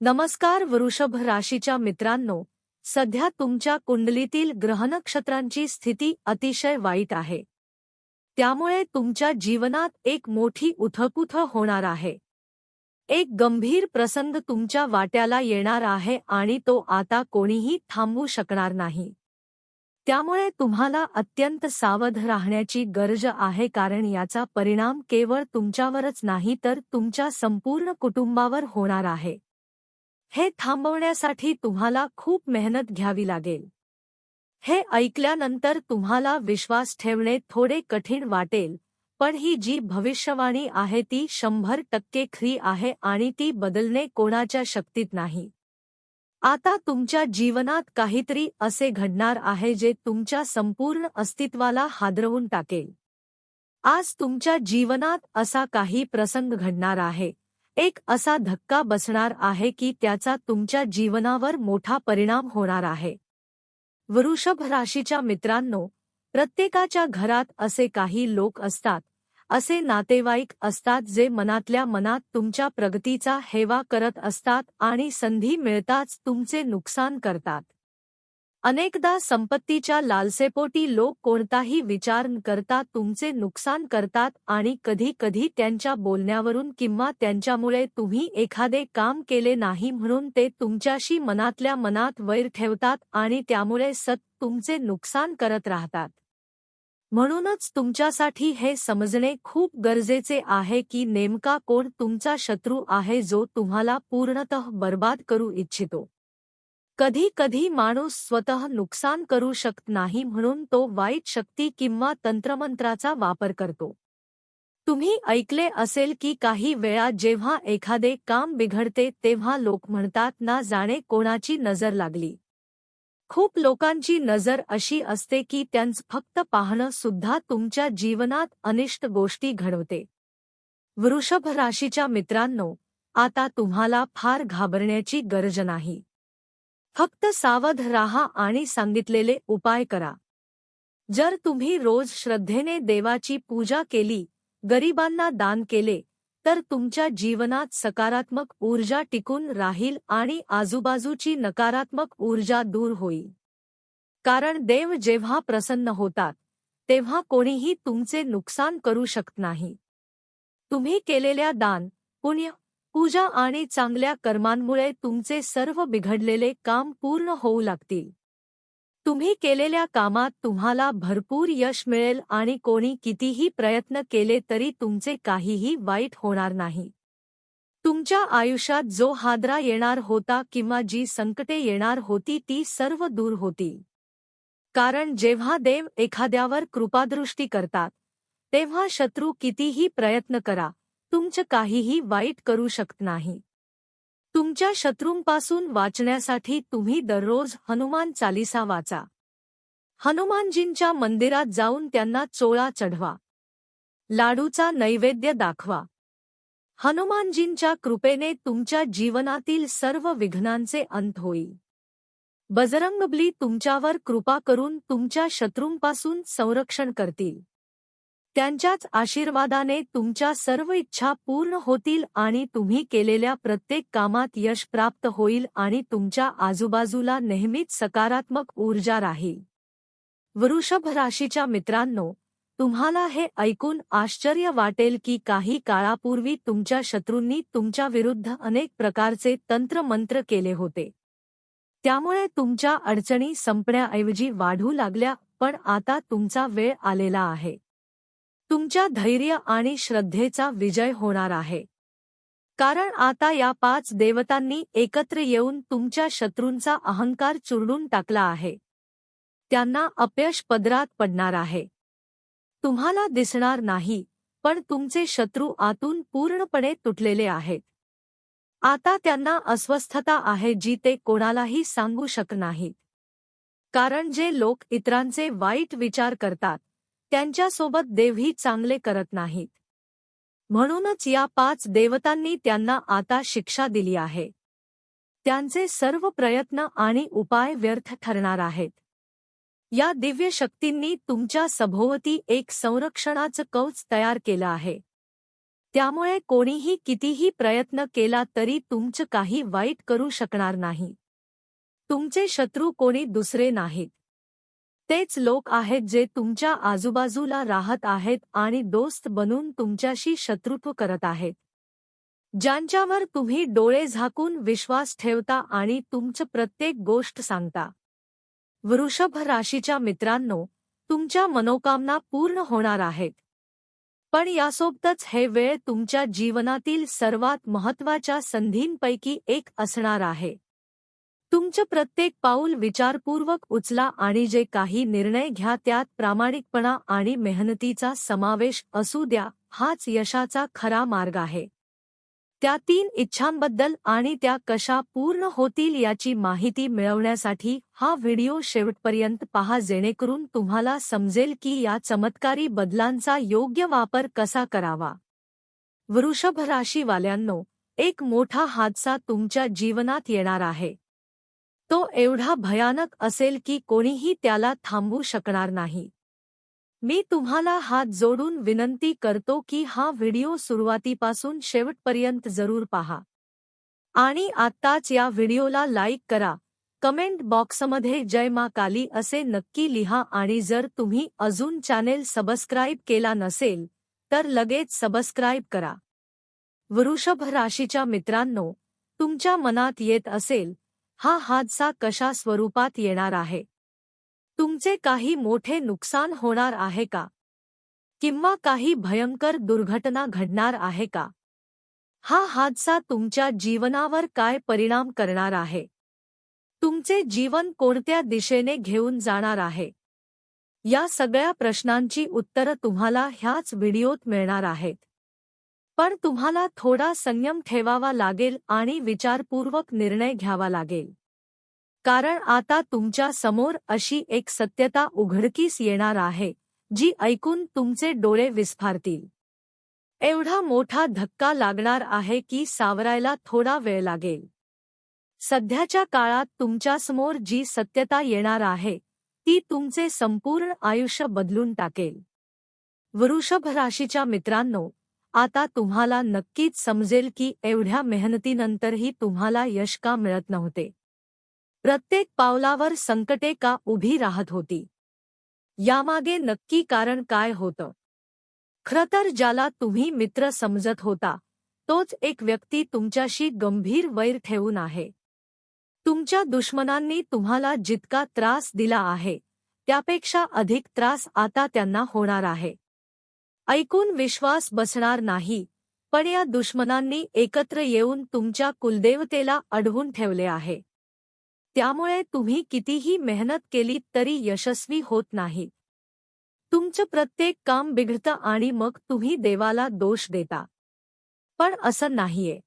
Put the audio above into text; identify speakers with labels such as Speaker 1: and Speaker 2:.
Speaker 1: नमस्कार वृषभ राशीच्या मित्रांनो सध्या तुमच्या कुंडलीतील ग्रहनक्षत्रांची स्थिती अतिशय वाईट आहे. त्यामुळे तुमच्या जीवनात एक मोठी उथपुथ होणार आहे. एक गंभीर प्रसंग तुमच्या वाट्याला येणार आहे आणि तो आता कोणीही थांबवू शकणार नाही. त्यामुळे तुम्हाला अत्यंत सावध राहण्याची गरज आहे कारण याचा परिणाम केवळ तुमच्यावरच नाही तर तुमच्या संपूर्ण कुटुंबावर होणार आहे. हे थांबवण्यासाठी तुम्हाला खूप मेहनत घ्यावी लागेल. हे ऐकल्यानंतर तुम्हाला विश्वास ठेवणे थोडे कठीण वाटेल पण ही जी भविष्यवाणी आहे ती शंभर टक्के खरी आहे आणि ती बदलणे कोणाच्या शक्तीत नाही. आता तुमच्या जीवनात काहीतरी असे घडणार आहे जे तुमच्या संपूर्ण अस्तित्वाला हादरवून टाकेल. आज तुमच्या जीवनात असा काही प्रसंग घडणार आहे. एक असा धक्का बसणार आहे की त्याचा तुमच्या जीवनावर मोठा परिणाम होणार आहे. वृषभ राशीच्या मित्रांनो प्रत्येकाच्या घरात असे काही लोक असतात असे नातेवाईक असतात जे मनातल्या मनात तुमच्या प्रगतीचा हेवा करत असतात आणि संधी मिळताच तुमचे नुकसान करतात. अनेकदा संपत्तीच्या लालसेपोटी लोक कोणताही विचार न करता तुमचे नुकसान करतात आणि कधी कधी त्यांच्या बोलण्यावरून किंवा त्यांच्यामुळे तुम्ही एखादे काम केले नाही म्हणून ते तुमच्याशी मनातल्या मनात वैर ठेवतात आणि त्यामुळे सत तुमचे नुकसान करत राहतात. म्हणूनच तुमच्यासाठी हे समजणे खूप गरजेचे आहे की नेमका कोण तुमचा शत्रू आहे जो तुम्हाला पूर्णतः बर्बाद करू इच्छितो. कधी कधी माणूस स्वतः नुकसान करू शकत नाही म्हणून तो वाईट शक्ती किंवा तंत्रमंत्राचा वापर करतो. तुम्ही ऐकले असेल की काही वेळा जेव्हा एखादे काम बिघडते तेव्हा लोक म्हणतात ना जाणे कोणाची नजर लागली. खूप लोकांची नजर अशी असते की त्यांचं फक्त पाहणं सुद्धा तुमच्या जीवनात अनिष्ट गोष्टी घडवते. वृषभ राशीच्या मित्रांनो आता तुम्हाला फार घाबरण्याची गरज नाही. फक्त सावध राहा आणि सांगितलेले उपाय करा. जर तुम्ही रोज श्रद्धेने देवाची पूजा केली गरिबांना दान केले तर तुमच्या जीवनात सकारात्मक ऊर्जा टिकून राहील आणि आजूबाजूची नकारात्मक ऊर्जा दूर होईल. कारण देव जेव्हा प्रसन्न होतात तेव्हा कोणीही तुमचे नुकसान करू शकत नाही. तुम्ही केलेल्या दान पुण्य पूजा आणि चांगल्या कर्मांमुळे तुमचे सर्व बिघडलेले काम पूर्ण होऊ लागतील. तुम्ही केलेल्या कामात तुम्हाला भरपूर यश मिळेल आणि कोणी कितीही प्रयत्न केले तरी तुमचे काहीही वाईट होणार नाही. तुमच्या आयुष्यात जो हादरा येणार होता किंवा जी संकटे येणार होती ती सर्व दूर होती कारण जेव्हा देव एखाद्यावर कृपादृष्टी करतात तेव्हा शत्रू कितीही प्रयत्न करा तुमचं काहीही वाईट करू शकत नाही. तुमच्या शत्रूंपासून वाचण्यासाठी तुम्ही दररोज हनुमान चालिसा वाचा. हनुमानजींच्या मंदिरात जाऊन त्यांना चोळा चढवा. लाडूचा नैवेद्य दाखवा. हनुमानजींच्या कृपेने तुमच्या जीवनातील सर्व विघ्नांचे अंत होईल. बजरंगबली तुमच्यावर कृपा करून तुमच्या शत्रूंपासून संरक्षण करतील. त्यांच्याच आशीर्वादाने तुमच्या सर्व इच्छा पूर्ण होतील आणि तुम्ही केलेल्या प्रत्येक कामात यश प्राप्त होईल आणि तुमच्या आजूबाजूला नेहमीच सकारात्मक ऊर्जा राहील. वृषभ राशीच्या मित्रांनो तुम्हाला हे ऐकून आश्चर्य वाटेल की काही काळापूर्वी तुमच्या शत्रूंनी तुमच्या विरुद्ध अनेक प्रकारचे तंत्रमंत्र केले होते. त्यामुळे तुमच्या अडचणी संपण्याऐवजी वाढू लागल्या पण आता तुमचा वेळ आलेला आहे. तुमच्या धैर्य आणि श्रद्धेचा विजय होणार आहे. कारण आता या पाच देवतांनी एकत्र येऊन तुमच्या शत्रूंचा अहंकार चुरडून टाकला आहे. त्यांना अपयश पदरात पडणार आहे. तुम्हाला दिसणार नाही पण तुमचे शत्रू आतून पूर्णपणे तुटलेले आहेत. आता त्यांना अस्वस्थता आहे जी ते कोणालाही सांगू शक नाहीत. कारण जे लोक इतरांचे वाईट विचार करतात त्यांच्यासोबत देवही चांगले करत नाहीत. म्हणूनच या पाच देवतांनी त्यांना आता शिक्षा दिली आहे. त्यांचे सर्व प्रयत्न आणि उपाय व्यर्थ ठरणार आहेत. या दिव्य शक्तींनी तुमच्या सभोवती एक संरक्षणाचं कवच तयार केलं आहे. त्यामुळे कोणीही कितीही प्रयत्न केला तरी तुमचं काही वाईट करू शकणार नाही. तुमचे शत्रू कोणी दुसरे नाहीत. तेच लोक आहेत जे तुमच्या आजूबाजूला राहत आहेत आणि दोस्त बनून तुमच्याशी शत्रुत्व करत आहेत. ज्यांच्यावर तुम्ही डोळे झाकून विश्वास ठेवता आणि तुमचं प्रत्येक गोष्ट सांगता. वृषभ राशीच्या मित्रांनो तुमच्या मनोकामना पूर्ण होणार आहेत. पण यासोबतच हे वेळ तुमच्या जीवनातील सर्वात महत्त्वाच्या संधींपैकी एक असणार आहे. तुमचं प्रत्येक पाऊल विचारपूर्वक उचला आणि जे काही निर्णय घ्या त्यात प्रामाणिकपणा आणि मेहनतीचा समावेश असू द्या हाच यशाचा खरा मार्ग आहे. त्या तीन इच्छांबद्दल आणि त्या कशा पूर्ण होतील याची माहिती मिळवण्यासाठी हा व्हिडिओ शेवटपर्यंत पहा जेणेकरून तुम्हाला समजेल की या चमत्कारी बदलांचा योग्य वापर कसा करावा. वृषभ राशीवाल्यांनो एक मोठा हादसा तुमच्या जीवनात येणार आहे. तो एवढा भयानक असेल की कोणीही त्याला थांबू शकणार नाही. मी तुम्हाला हात जोडून विनंती करतो की हा व्हिडिओ सुरुवातीपासून शेवटपर्यंत जरूर पहा. आणि आत्ताच या व्हिडिओला लाईक करा. कमेंट बॉक्समध्ये जय मा काली असे नक्की लिहा आणि जर तुम्ही अजून चॅनेल सबस्क्राईब केला नसेल तर लगेच सबस्क्राईब करा. वृषभ राशीच्या मित्रांनो तुमच्या मनात येत असेल हा हादसा कशा स्वरूपात येणार आहे? तुमचे काही मोठे नुकसान होणार आहे का? किंवा काही भयंकर दुर्घटना घडणार आहे का? हा हादसा तुमच्या जीवनावर काय परिणाम करणार आहे? तुमचे जीवन कोणत्या दिशेने घेऊन जाणार आहे? या सगळ्या प्रश्नांची उत्तरं तुम्हाला ह्याच व्हिडिओत मिळणार आहेत. पण तुम्हाला थोडा संयम ठेवावा लागेल आणि विचारपूर्वक निर्णय घ्यावा लागेल. कारण आता तुमच्यासमोर अशी एक सत्यता उघडकीस येणार आहे जी ऐकून तुमचे डोळे विस्फारतील. एवढा मोठा धक्का लागणार आहे की सावरायला थोडा वेळ लागेल. सध्याच्या काळात तुमच्यासमोर जी सत्यता येणार आहे ती तुमचे संपूर्ण आयुष्य बदलून टाकेल. वृषभ राशीच्या मित्रांनो आता तुम्हाला नक्कीच समजेल की एवढ्या मेहनतीनंतरही तुम्हाला यश का मिळत नव्हते. प्रत्येक पावलावर संकटे का उभी राहत होती? यामागे नक्की कारण काय होतं? खरं तर ज्याला तुम्ही मित्र समजत होता, तोच एक व्यक्ती तुमच्याशी गंभीर वैर ठेवून आहे. तुमच्या दुश्मनांनी तुम्हाला जितका त्रास दिला आहे, त्यापेक्षा अधिक त्रास आता त्यांना होणार आहे. ऐकून विश्वास बसणार नाही. पण या दुश्मनांनी एकत्र येऊन तुमच्या कुलदेवतेला अडवून ठेवले आहे. त्यामुळे तुम्ही कितीही मेहनत केली तरी यशस्वी होत नाही. तुमचं प्रत्येक काम बिघडतं आणि मग तुम्ही देवाला दोष देता. पण असं नाहीये.